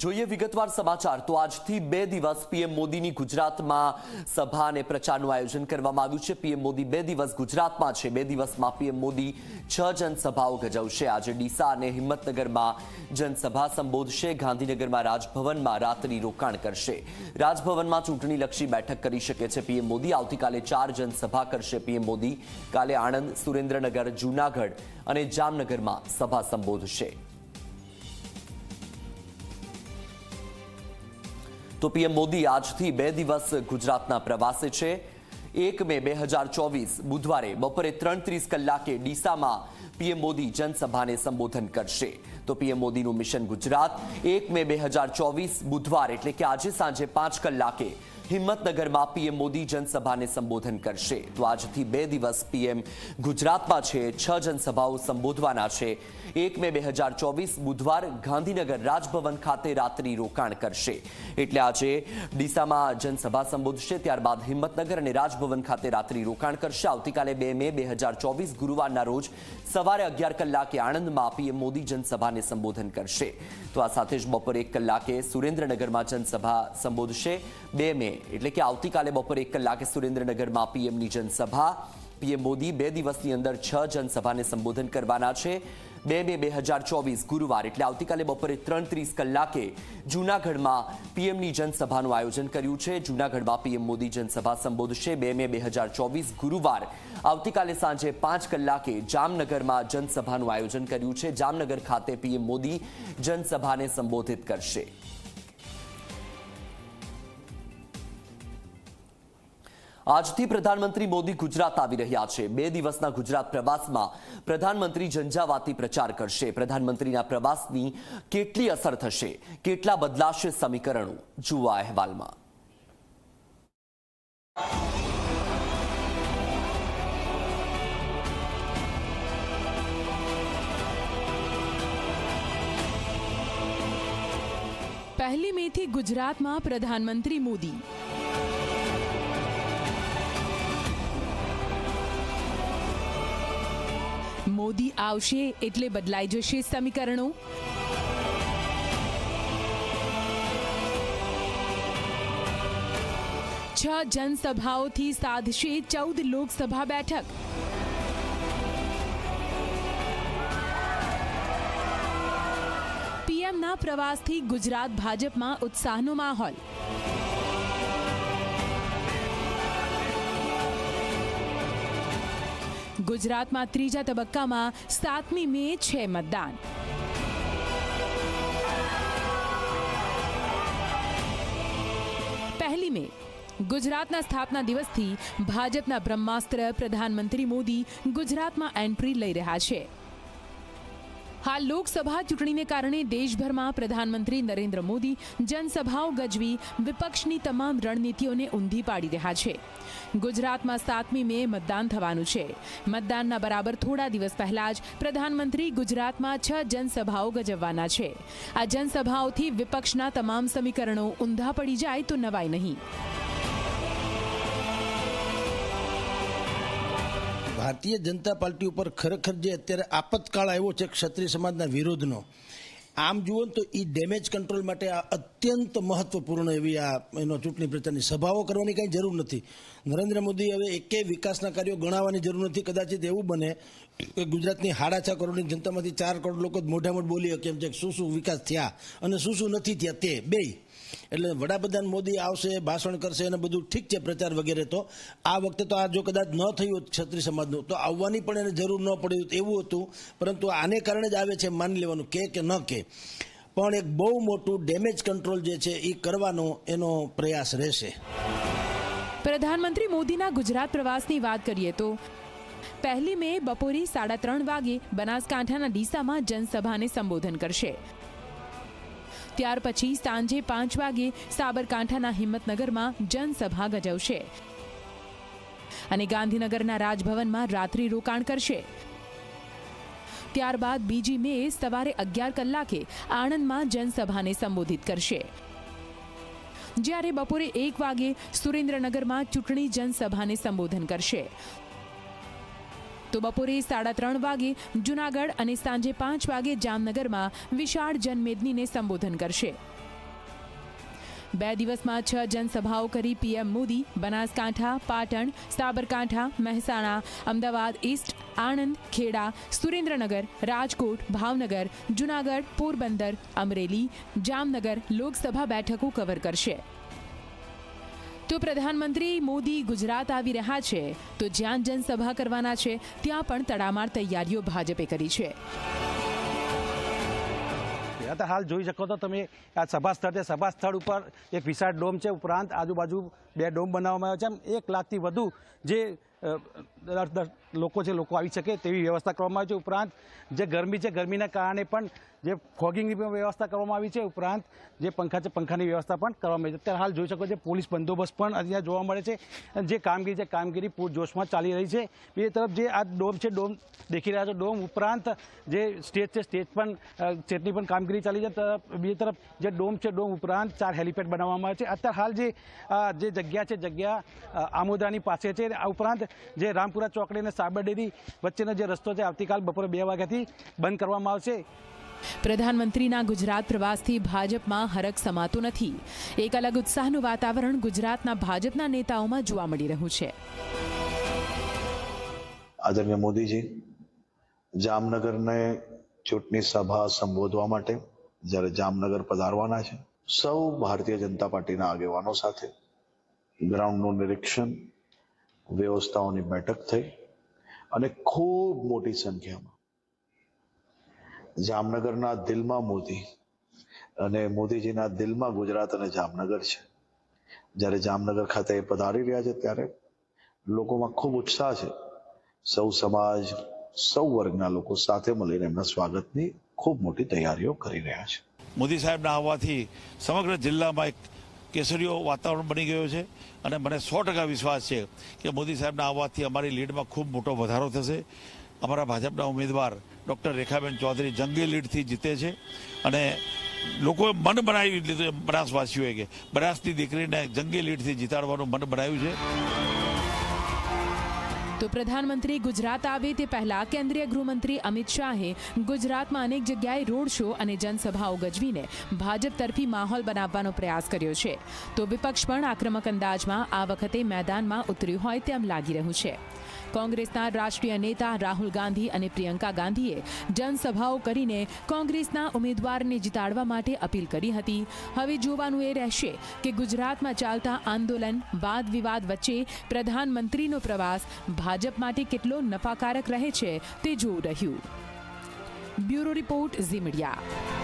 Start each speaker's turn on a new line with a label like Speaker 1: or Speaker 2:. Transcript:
Speaker 1: જોઈએ વિગતવાર સમાચાર. તો આજથી બે દિવસ પીએમ મોદીની ગુજરાતમાં સભા અને પ્રચારનું આયોજન કરવામાં આવ્યું છે. પીએમ મોદી બે દિવસ ગુજરાતમાં છે. બે દિવસમાં પીએમ મોદી છ જનસભાઓ ગજવશે. આજે ડીસા અને હિંમતનગરમાં જનસભા સંબોધશે. ગાંધીનગરમાં રાજભવનમાં રાત્રિ રોકાણ કરશે. રાજભવનમાં ચૂંટણીલક્ષી બેઠક કરી શકે છે પીએમ મોદી. આવતીકાલે ચાર જનસભા કરશે પીએમ મોદી. કાલે આણંદ, સુરેન્દ્રનગર, જૂનાગઢ અને જામનગરમાં સભા સંબોધશે. તો પીએમ મોદી આજથી બે દિવસ ગુજરાતના પ્રવાસે છે. એક મે બે હજાર ચોવીસ બુધવારે બપોરે ત્રણ ત્રીસ કલાકે ડીસામાં પીએમ મોદી જનસભાને સંબોધન કરશે. તો પીએમ મોદીનું મિશન ગુજરાત, એક મે બે હજાર ચોવીસ બુધવાર એટલે કે આજે સાંજે પાંચ કલાકે હિંમતનગરમાં પીએમ મોદી જનસભાને સંબોધન કરશે. તો આજથી બે દિવસ પીએમ ગુજરાતમાં છે, છ જનસભાઓ સંબોધવાના છે. એક મે બે હજાર ચોવીસ બુધવાર ગાંધીનગર રાજભવન ખાતે રાત્રિ રોકાણ કરશે. એટલે આજે ડીસામાં જનસભા સંબોધશે, ત્યારબાદ હિંમતનગર અને રાજભવન ખાતે રાત્રિ રોકાણ કરશે. આવતીકાલે બે મે બે હજાર ચોવીસ ગુરુવારના રોજ સવારે અગિયાર કલાકે આણંદમાં પીએમ મોદી જનસભાને સંબોધન કરશે. તો આ સાથે જ બપોરે એક કલાકે સુરેન્દ્રનગરમાં જનસભા સંબોધશે બે મે. એટલે કે આવતીકાલે બપોરે એક કલાકે સુરેન્દ્રનગરમાં પીએમની જનસભા. પીએમ મોદી બે દિવસની અંદર છ જનસભાને સંબોધન કરવાના છે. બે મે બે હજાર ચોવીસ ગુરુવાર, એટલે આવતીકાલે બપોરે ત્રણ ત્રીસ કલાકે જૂનાગઢમાં પીએમની જનસભાનું આયોજન કર્યું છે. જૂનાગઢમાં પીએમ મોદી જનસભા સંબોધશે. બે મે બે હજાર ચોવીસ ગુરુવાર, આવતીકાલે સાંજે પાંચ કલાકે જામનગરમાં જનસભાનું આયોજન કર્યું છે. જામનગર ખાતે પીએમ મોદી જનસભાને સંબોધિત કરશે. આજથી પ્રધાનમંત્રી મોદી ગુજરાત આવી રહ્યા છે. બે દિવસના ગુજરાત પ્રવાસમાં પ્રધાનમંત્રી ઝંઝાવાતી પ્રચાર કરશે. પ્રધાનમંત્રીના પ્રવાસની કેટલી અસર થશે? કેટલા બદલાશે સમીકરણો? જુઓ અહેવાલમાં.
Speaker 2: પહેલી મેથી ગુજરાતમાં પ્રધાનમંત્રી મોદી. મોદી આવશે એટલે બદલાઈ જશે સમીકરણો. છ જનસભાઓથી સાધશે ચૌદ લોકસભા બેઠક. પીએમના પ્રવાસથી ગુજરાત ભાજપમાં ઉત્સાહનો માહોલ. ગુજરાતમાં ત્રીજા તબક્કામાં સાતમી મે છે મતદાન. પહેલી મે, ગુજરાતના સ્થાપના દિવસથી ભાજપના બ્રહ્માસ્ત્ર પ્રધાનમંત્રી મોદી ગુજરાતમાં એન્ટ્રી લઈ રહ્યા છે. હાલ લોકસભા ચૂંટણીને કારણે દેશભરમાં પ્રધાનમંત્રી નરેન્દ્ર મોદી જનસભાઓ ગજવી વિપક્ષની તમામ રણનીતિઓને ઊંધી પાડી રહ્યા છે. ગુજરાતમાં સાતમી મે મતદાન થવાનું છે. મતદાનના બરાબર થોડા દિવસ પહેલા જ પ્રધાનમંત્રી ગુજરાતમાં છ જનસભાઓ ગજવવાના છે. આ જનસભાઓથી વિપક્ષના તમામ સમીકરણો ઊંધા પડી જાય તો નવાય નહીં.
Speaker 3: ભારતીય જનતા પાર્ટી ઉપર ખરેખર જે અત્યારે આપતકાળ આવ્યો છે ક્ષત્રિય સમાજના વિરોધનો, આમ જુઓ તો એ ડેમેજ કંટ્રોલ માટે આ અત્યંત મહત્વપૂર્ણ એવી આ એનો ચૂંટણી પ્રચારની સભાઓ કરવાની કાંઈ જરૂર નથી. નરેન્દ્ર મોદી હવે એકે વિકાસના કાર્યો ગણાવવાની જરૂર નથી. કદાચિત એવું બને કે ગુજરાતની સાડા છ કરોડની જનતામાંથી ચાર કરોડ લોકો જ મોઢા મોઢ બોલી શકે એમ છે શું શું વિકાસ થયા અને શું શું નથી થયા તે, બેય. એટલે વડાપ્રધાન મોદી આવશે, ભાષણ કરશે અને બધું ઠીક છે પ્રચાર વગેરે તો. આ વખતે તો આ જો કદાચ ન થયું ક્ષત્રિય સમાજનું, તો આવવાની પણ એને જરૂર ન પડી એવું હતું. પરંતુ આને કારણે જ આવે છે માની લેવાનું કે કે ન કે. પણ એક બહુ મોટું ડેમેજ કંટ્રોલ જે છે એ કરવાનો એનો પ્રયાસ રહેશે.
Speaker 2: પ્રધાનમંત્રી મોદીના ગુજરાત પ્રવાસની વાત કરીએ તો, પહેલી મે બપોરે સાડા ત્રણ વાગે બનાસકાંઠાના ડીસામાં જનસભાને સંબોધન કરશે. ત્યાર પછી સાંજે પાંચ વાગે સાબરકાંઠાના હિંમતનગરમાં જનસભા ગજવશે અને ગાંધીનગરના રાજભવનમાં રાત્રિ રોકાણ કરશે. ત્યારબાદ બીજી મે સવારે અગિયાર કલાકે આણંદમાં જનસભાને સંબોધિત કરશે. જ્યારે બપોરે એક વાગે સુરેન્દ્રનગરમાં ચૂંટણી જનસભાને સંબોધન કરશે. તો બપોરે સાડા ત્રણ વાગે જુનાગઢ અને સાંજે પાંચ વાગે જામનગરમાં વિશાળ જનમેદનીને સંબોધન કરશે. બે દિવસમાં છ જનસભાઓ કરી પીએમ મોદી, બનાસકાંઠા, પાટણ, સાબરકાંઠા, મહેસાણા, અમદાવાદ ઈસ્ટ, આણંદ, ખેડા, સુરેન્દ્રનગર, રાજકોટ, ભાવનગર, જુનાગઢ, પોરબંદર, અમરેલી, જામનગર લોકસભા બેઠકો કવર કરશે. તો પ્રધાનમંત્રી મોદી ગુજરાત આવી રહ્યા છે. તો જ્યાં જનસભા કરવાના છે, ત્યાં પણ તડામાર તૈયારીઓ ભાજપે કરી છે.
Speaker 4: અત્યારે હાલ જોઈ શકો તો તમે આ સભા સ્થળ છે. સભા સ્થળ ઉપર એક વિશાળ ડોમ છે. ઉપરાંત આજુબાજુ બે ડોમ બનાવવામાં આવ્યા છે. એમ એક લાખથી વધુ જે લોકો છે, લોકો આવી શકે તેવી વ્યવસ્થા કરવામાં આવી છે. ઉપરાંત જે ગરમી છે, ગરમીના કારણે પણ જે ફોગિંગની પણ વ્યવસ્થા કરવામાં આવી છે. ઉપરાંત જે પંખા છે, પંખાની વ્યવસ્થા પણ કરવામાં આવી છે. અત્યારે હાલ જોઈ શકો છો, પોલીસ બંદોબસ્ત પણ અહીંયા જોવા મળે છે. જે કામગીરી છે, કામગીરી પૂરજોશમાં ચાલી રહી છે. બીજી તરફ જે આ ડોમ છે, ડોમ દેખી રહ્યા છો, ડોમ ઉપરાંત જે સ્ટેજ છે, સ્ટેજ પણ સ્ટેટની પણ કામગીરી ચાલી છે. બીજી તરફ જે ડોમ છે, ડોમ ઉપરાંત ચાર હેલિપેડ બનાવવામાં આવે છે. અત્યારે હાલ જે જે જગ્યા છે, જગ્યા આમોદાની પાસે છે. આ ઉપરાંત જે રામપુરા ચોકડી અને સાબર ડેરી વચ્ચેનો જે રસ્તો છે આવતીકાલ બપોરે બે વાગ્યાથી બંધ કરવામાં આવશે.
Speaker 2: પ્રધાનમંત્રીના ગુજરાત પ્રવાસથી ભાજપમાં હરક સમાતો નથી. એક અલગ ઉત્સાહનું વાતાવરણ ગુજરાતના ભાજપના નેતાઓમાં જોવા મળી રહ્યું છે.
Speaker 5: આદરણીય મોદીજી જામનગરને ચૂંટણી સભા સંબોધવા માટે જ્યારે જામનગર પધારવાના છે સૌ ભારતીય જનતા પાર્ટીના આગેવાનો સાથે ગ્રાઉન્ડનું નિરીક્ષણ વ્યવસ્થાઓની બેઠક થઈ અને ખૂબ મોટી સંખ્યામાં જામનગરના દિલમાં મોદી અને મોદીજીના દિલમાં ગુજરાત અને જામનગર છે. જ્યારે જામનગર ખાતે એ પધારી રહ્યા છે ત્યારે લોકોમાં ખૂબ ઉત્સાહ છે. સૌ સમાજ, સૌ વર્ગના લોકો સાથે મળીને એમના સ્વાગતની ખૂબ મોટી તૈયારીઓ કરી રહ્યા છે.
Speaker 6: મોદી સાહેબના આવવાથી સમગ્ર જિલ્લામાં એક કેસરીયો વાતાવરણ બની ગયો છે અને મને સો ટકા વિશ્વાસ છે કે મોદી સાહેબના આવવાથી અમારી લીડમાં ખૂબ મોટો વધારો થશે. અમારા ભાજપના ઉમેદવાર ડૉક્ટર રેખાબેન ચૌધરી જંગી લીડથી જીતે છે અને લોકોએ મન બનાવી લીધું બનાસવાસીઓએ કે, બનાસની દીકરીને જંગી લીડથી જીતાડવાનું મન બનાવ્યું છે.
Speaker 2: તો પ્રધાનમંત્રી ગુજરાત આવે તે પહેલા કેન્દ્રીય ગૃહમંત્રી અમિત શાહે ગુજરાતમાં અનેક જગ્યાએ રોડ શો અને જનસભાઓ ગજવીને ભાજપ તરફી માહોલ બનાવવાનો પ્રયાસ કર્યો છે. તો વિપક્ષ પણ આક્રમક અંદાજમાં આ વખતે મેદાનમાં ઉતર્યું હોય તેમ લાગી રહ્યું છે. કોંગ્રેસના રાષ્ટ્રીય નેતા રાહુલ ગાંધી અને પ્રિયંકા ગાંધીએ જનસભાઓ કરીને કોંગ્રેસના ઉમેદવારને જીતાડવા માટે અપીલ કરી હતી. હવે જોવાનું એ રહેશે કે ગુજરાતમાં ચાલતા આંદોલન વાદ વિવાદ વચ્ચે પ્રધાનમંત્રીનો પ્રવાસ ભાજપ માટે કેટલો નફાકારક રહે છે તે જોવું રહ્યું. Bureau report Zee media.